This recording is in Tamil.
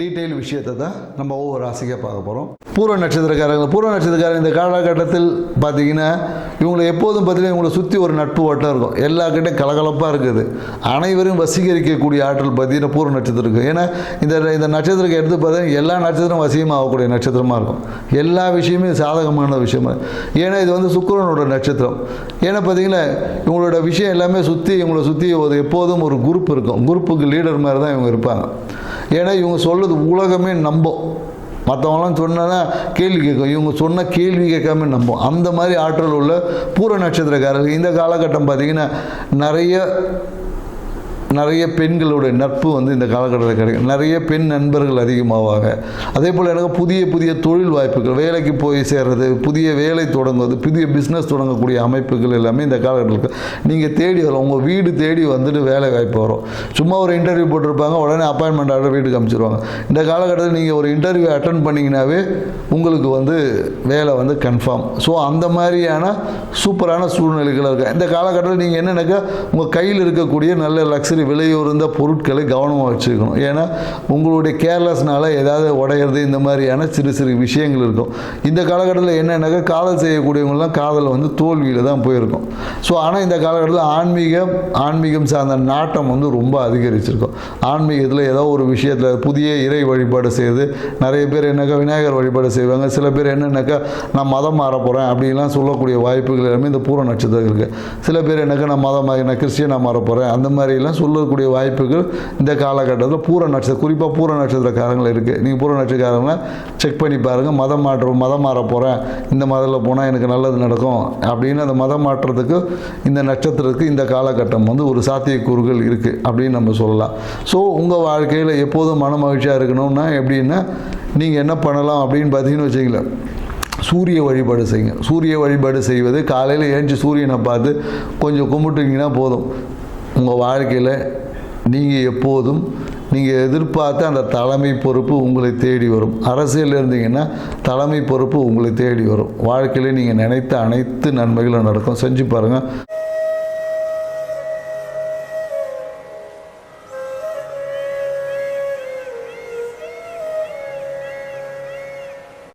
டீட்டெயில் விஷயத்தை தான் நம்ம ஒவ்வொரு ராசிக்காக பார்க்க போகிறோம் பூர்வ நட்சத்திரக்காரங்க பூர்வ நட்சத்திரக்காரங்க இந்த காலகட்டத்தில் பார்த்தீங்கன்னா இவங்களை எப்போதும் பார்த்தீங்கன்னா இவங்களை சுற்றி ஒரு நட்பு வட்டம் இருக்கும். எல்லாக்கிட்டே கலகலப்பாக இருக்குது. அனைவரும் வசீகரிக்கக்கூடிய ஆற்றல் பார்த்தீங்கன்னா பூர்வ நட்சத்திரம் இருக்குது ஏன்னா இந்த இந்த நட்சத்திரத்தை எடுத்து பார்த்தீங்கன்னா எல்லா நட்சத்திரம் வசீகமாகக்கூடிய நட்சத்திரமாக இருக்கும். எல்லா விஷயமே சாதகமான விஷயமா ஏன்னா இது வந்து சுக்கரனோட நட்சத்திரம். ஏன்னா பார்த்தீங்கன்னா இவங்களோட விஷயம் எல்லாமே சுற்றி இவங்களை சுற்றி ஒரு எப்போதும் ஒரு குரூப் இருக்கும். குரூப்புக்கு லீடர் மாதிரி தான் இவங்க இருப்பாங்க. ஏன்னா இவங்க சொல்றது உலகமே நம்பும். மற்றவங்களாம் சொன்னா கேள்வி கேட்கும். இவங்க சொன்ன கேள்வி கேட்காம நம்பும். அந்த மாதிரி ஆற்றல் உள்ள பூர நட்சத்திரக்காரர்கள் இந்த காலகட்டம் பார்த்திங்கன்னா நிறைய நிறைய பெண்களுடைய நட்பு வந்து இந்த காலகட்டத்தில் கிடைக்கும் நிறைய பெண் நண்பர்கள் அதிகமாவாங்க. அதே போல் எனக்கு புதிய புதிய தொழில் வாய்ப்புகள் வேலைக்கு போய் சேர்றது புதிய வேலை தொடங்குவது புதிய பிஸ்னஸ் தொடங்கக்கூடிய அமைப்புகள் எல்லாமே இந்த காலகட்டத்தில் நீங்கள் தேடி வரும் உங்கள் வீடு தேடி வந்துட்டு வேலை வாய்ப்பு வரும். சும்மா ஒரு இன்டர்வியூ போட்டிருப்பாங்க உடனே அப்பாயின்மெண்ட் ஆர்டர் வீட்டுக்கு அமைச்சிருவாங்க. இந்த காலகட்டத்தில் நீங்கள் ஒரு இன்டர்வியூ அட்டன் பண்ணிங்கனாவே உங்களுக்கு வந்து வேலை வந்து கன்ஃபார்ம் ஸோ அந்த மாதிரியான சூப்பரான சூழ்நிலைகள் இருக்குது இந்த காலகட்டத்தில் நீங்கள் என்னென்னாக்கா உங்கள் கையில் இருக்கக்கூடிய நல்ல லக்ஸரி கொஞ்சம் விலையுறந்த பொருட்களை கவனமாக வச்சுக்கணும். ஏன்னா உங்களுடைய கேர்லெஸ்னால ஏதாவது உடையிறது இந்த மாதிரியான சிறு சிறு விஷயங்கள் இருக்கும். இந்த காலகட்டத்தில் என்னென்னாக்கா காதல் செய்யக்கூடியவங்கலாம் காதல் வந்து தோல்வியில் தான் போயிருக்கும். ஸோ ஆனால் இந்த காலகட்டத்தில் ஆன்மீகம் ஆன்மீகம் சார்ந்த நாட்டம் வந்து ரொம்ப அதிகரிச்சிருக்கும். ஆன்மீகத்தில் ஏதோ ஒரு விஷயத்தில் புதிய இறை வழிபாடு செய்யுது நிறைய பேர் என்னக்கா விநாயகர் வழிபாடு செய்வாங்க. சில பேர் என்னென்னாக்கா நான் மதம் மாற போகிறேன் அப்படின்லாம் சொல்லக்கூடிய வாய்ப்புகள் எல்லாமே இந்த பூர நட்சத்திரம் இருக்குது சில பேர் என்னக்கா நான் மதம் மாறி நான் கிறிஸ்டியனாக மாற போகிறேன் அந்த மாதிரிலாம் சொல்லக்கூடிய வாய்ப்புகள் இந்த காலகட்டத்தில் பூர நட்சத்திரம் குறிப்பாக பூர நட்சத்திரக்காரங்கள் இருக்குது நீங்கள் பூர நட்சத்திரக்காரங்களை செக் பண்ணி பாருங்கள் மதம் மாற்றம் மதம் மாற போகிறேன் இந்த மதத்தில் போனால் எனக்கு நல்லது நடக்கும். அப்படின்னு அந்த மதம் மாற்றத்துக்கு இந்த நட்சத்திரத்துக்கு இந்த காலகட்டம் வந்து ஒரு சாத்தியக்கூறுகள் இருக்குது அப்படின்னு நம்ம சொல்லலாம். ஸோ உங்கள் வாழ்க்கையில் எப்போதும் மன மகிழ்ச்சியாக இருக்கணும்னா எப்படின்னா நீங்கள் என்ன பண்ணலாம் அப்படின்னு பார்த்தீங்கன்னு வச்சிங்களேன் சூரிய வழிபாடு செய்யுங்க. சூரிய வழிபாடு செய்வது காலையில் ஏஞ்சி சூரியனை பார்த்து கொஞ்சம் கும்பிட்டுங்கன்னா போதும். உங்கள் வாழ்க்கையில் நீங்கள் எப்போதும் நீங்கள் எதிர்பார்த்த அந்த தலைமை பொறுப்பு உங்களை தேடி வரும். அரசியல் இருந்தீங்கன்னா தலைமை பொறுப்பு உங்களை தேடி வரும். வாழ்க்கையில் நீங்கள் நினைத்த அனைத்து நன்மைகளும் நடக்கும். செஞ்சு பாருங்கள்